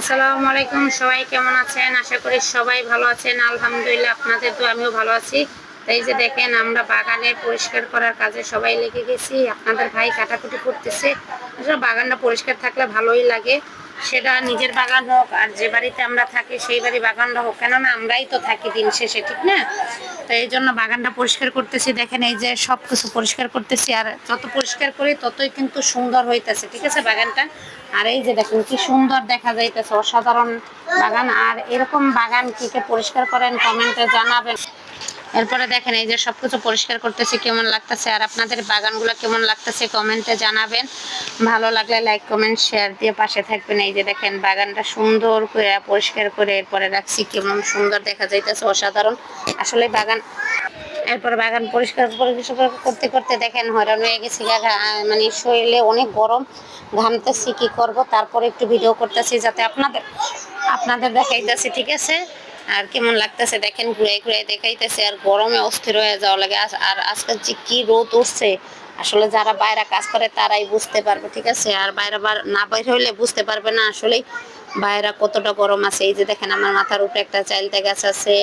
আসসালামু আলাইকুম, সবাই কেমন আছেন? আশা করি সবাই ভালো আছেন। আলহামদুলিল্লাহ আপনাদের তো আমিও ভালো আছি। তাই যে দেখেন, আমরা বাগানে পরিষ্কার করার কাজে সবাই লেগে গেছি। আপনাদের ভাই কাটাকুটি করতেছে। আসলে বাগানটা পরিষ্কার থাকলে ভালোই লাগে। সেটা নিজের বাগান হোক আর যে বাড়িতে আমরা থাকি সেই বাড়ি বাগানটা হোক। কেননা আমরাই তো থাকি দিন শেষে, ঠিক না? তো এই জন্য বাগানটা পরিষ্কার করতেছি। দেখেন এই যে সব কিছু পরিষ্কার করতেছি আর যত পরিষ্কার করি ততই কিন্তু সুন্দর হইতেছে, ঠিক আছে বাগানটা? আর এই যে দেখেন কি সুন্দর দেখা যাইতেছে, অসাধারণ বাগান। আর এরকম বাগান কি কে পরিষ্কার করেন কমেন্টে জানাবেন। এরপরে দেখেন, এই যে সবকিছু পরিষ্কার করতেছি, কেমন লাগতেছে আর আপনাদের বাগানগুলো কেমন লাগতেছে কমেন্টে জানাবেন। ভালো লাগলে লাইক, কমেন্ট, শেয়ার দিয়ে পাশে থাকবেন। এই যে দেখেন, বাগানটা সুন্দর করে পরিষ্কার করে এরপরে রাখছি, কেমন সুন্দর দেখা যাইতেছে, অসাধারণ। আসলে বাগান, এরপর বাগান পরিষ্কার পরিষ্কার করতে করতে দেখেন, হয়রান হয়ে গেছি মানে শরীরে অনেক গরম। ঘামতেছি, কি করব? তারপরে একটু ভিডিও করতেছি, যাতে আপনাদের আপনাদের দেখাইতেছি, ঠিক আছে? আর কেমন লাগতেছে? দেখেন ঘুরে ঘুরে দেখাইতেছে, আর গরমে অস্থির হয়ে যাওয়া লাগে। আর আজকাল যে কি রোদ উঠছে, আসলে যারা বাইরে কাজ করে, তারাই বুঝতে পারবে, ঠিক আছে? আর বাইরে না বাইরে হইলে বুঝতে পারবে না আসলে বাইরে কতটা গরম আছে। এই যে দেখেন, আমার মাথার উপরে একটা চাইলতে গাছ আছে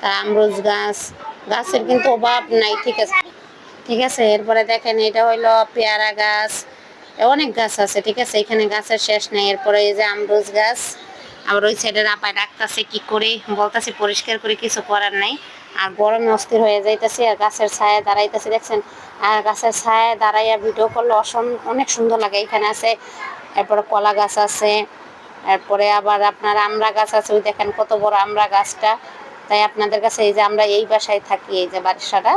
তার আমরুজ গাছ। গাছের কিন্তু অভাব নাই, ঠিক আছে? ঠিক আছে, এরপরে দেখেন, এটা হইল পেয়ারা গাছ। অনেক গাছ আছে, ঠিক আছে? এখানে গাছের শেষ নেই। এরপরে এই যে আমরুজ গাছ। আবার ওই সাইডে রাপায় রাখতেছে, কি করে? বলতেছে পরিষ্কার করে কিছু করার নাই। আর গরমে অস্থির হয়ে যাইতেছে আর গাছের ছায়া দাঁড়াইতেছে, দেখছেন? আর গাছের ছায়া দাঁড়াইয়া ভিডিও করলে অসম, অনেক সুন্দর লাগে। এখানে আছে, এরপরে কলা গাছ আছে, এরপরে আবার আপনার আমড়া গাছ আছে। ওই দেখেন কত বড় আমড়া গাছটা। তাই আপনাদের কাছে এই যে আমরা এই বাসায় থাকি, এই যে বারিশাটা।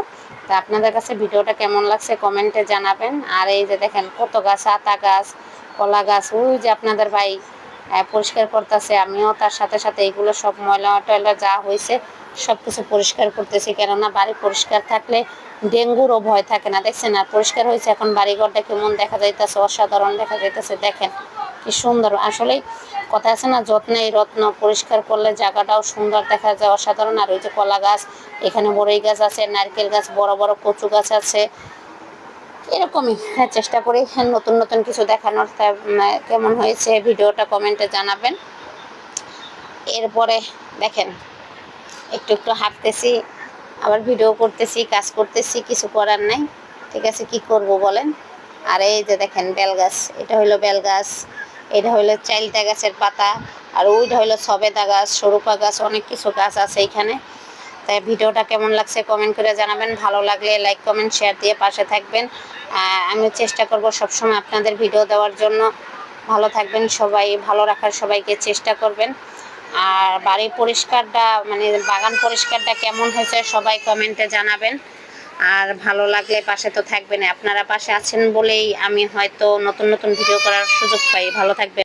তা আপনাদের কাছে ভিডিওটা কেমন লাগছে কমেন্টে জানাবেন। আর এই যে দেখেন কত গাছ, আতা গাছ, কলা গাছ। ওই যে আপনাদের ভাই পরিষ্কার করতেছে। আমিও তার সাথে সাথে এগুলো সব ময়লা টয়লা যা হয়েছে সব কিছু পরিষ্কার করতেছি। কেননা বাড়ি পরিষ্কার থাকলে ডেঙ্গুরও ভয় থাকে না। দেখছেন, আর পরিষ্কার হয়েছে এখন বাড়িঘরটা কেমন দেখা যাইতেছে, অসাধারণ দেখা যাইতেছে। দেখেন, কি সুন্দর। আসলেই কথা আছে না যত্নেই রত্ন পরিষ্কার করলে জায়গাটাও সুন্দর দেখা যায়, অসাধারণ। আর ওই যে কলা গাছ, এখানে বড়ই গাছ আছে, নারকেল গাছ, বড় বড় কচু গাছ আছে। এরকমই হ্যাঁ চেষ্টা করি হ্যাঁ, নতুন নতুন কিছু দেখানোর। কেমন হয়েছে ভিডিওটা কমেন্টে জানাবেন। এরপরে দেখেন একটু একটু হাঁটতেছি আবার ভিডিও করতেছি কাজ করতেছি কিছু করার নাই। ঠিক আছে কি করব বলেন? আর এই যে দেখেন বেল গাছ এটা হইল বেল গাছ এটা হইল চাইলতা গাছের পাতা আর ওইটা হইল সবেদা গাছ সরুপা গাছ অনেক কিছু গাছ আছে এখানে। তাই ভিডিওটা কেমন লাগছে কমেন্ট করে জানাবেন। ভালো লাগলে লাইক কমেন্ট শেয়ার দিয়ে পাশে থাকবেন। আমি চেষ্টা করব সবসময় আপনাদের ভিডিও দেওয়ার জন্য। ভালো থাকবেন সবাই, ভালো রাখার সবাইকে চেষ্টা করবেন। আর বাড়ি পরিষ্কারটা মানে বাগান পরিষ্কারটা কেমন হয়েছে সবাই কমেন্টে জানাবেন। আর ভালো লাগলে পাশে তো থাকবেন আপনারা পাশে আছেন বলেই আমি হয়তো নতুন নতুন ভিডিও করার সুযোগ পাই। ভালো থাকবেন।